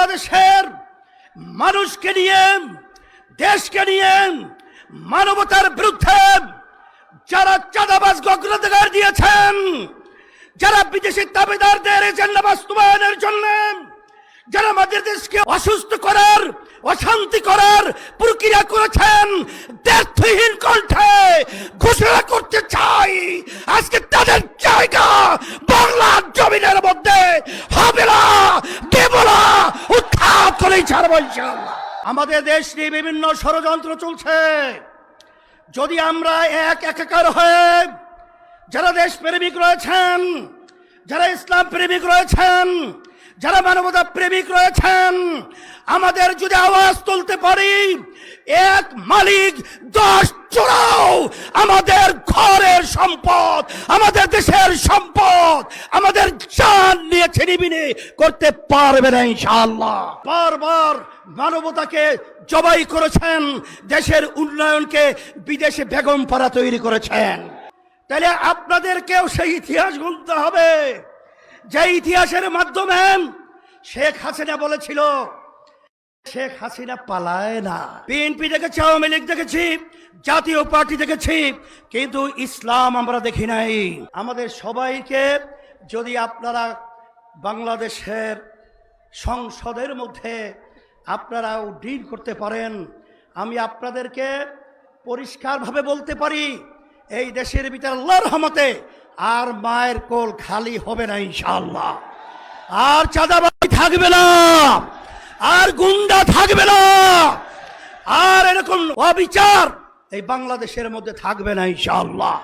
বাংলাদেশের মানুষকে নিয়ে, দেশকে নিয়ে, মানবতার বিরুদ্ধে যারা চাঁদাবাজ অগ্রাধিকার দিয়েছেন, যারা বিদেশি দাবিদারদের এজেন্ডা বাস্তবায়নের জন্য, যারা আমাদের দেশকে অসুস্থ করার, অশান্তি করার প্রক্রিয়া করেছেন দেশহীন কণ্ঠে ঘোষণা করতে চাই। আজকে তাদের জায়গা বাংলার জমিনের মধ্যে হবে না দেব না উৎখাত ইনশাআল্লাহ। আমাদের দেশ নিয়ে বিভিন্ন ষড়যন্ত্র চলছে যদি আমরা এক একাকার হয়ে যারা দেশ প্রেমিক রয়েছেন, যারা ইসলাম প্রেমিক রয়েছেন, যারা মানবতা প্রেমিক রয়েছেন, আমাদের যদি আওয়াজ তুলতে পারি, এক মালিক দশ সম্পদ, আমাদের দেশের সম্পদ, আমাদের চান নিয়ে ছিনিবিনি করতে পারবে না ইনশাআল্লাহ। বারবার মানবতাকে জবাই করেছেন, দেশের উন্নয়নকে বিদেশে বেগম পাড়া তৈরি করেছেন। তাহলে আপনাদেরকেও সেই ইতিহাস গুনতে হবে। যে ইতিহাসের মাধ্যমে শেখ হাসিনা বলেছিল শেখ হাসিনা পালায় না। বিএনপি দেখেছি, আওয়ামী লীগ দেখেছি, জাতীয় পার্টি দেখেছি, কিন্তু ইসলাম আমরা দেখি নাই। আমাদের সবাইকে যদি আপনারা বাংলাদেশের সংসদের মধ্যে আপনারাও ডিল করতে পারেন, আমি আপনাদেরকে পরিষ্কারভাবে বলতে পারি, এই দেশের ভিতরে আল্লাহর রহমতে আর মায়ের কোল খালি হবে না ইনশাআল্লাহ। আর চাঁদাবাজি থাকবে না। আর গুন্ডা থাকবে না। আর এরকম অবিচার এই বাংলাদেশের মধ্যে থাকবে না ইনশাআল্লাহ।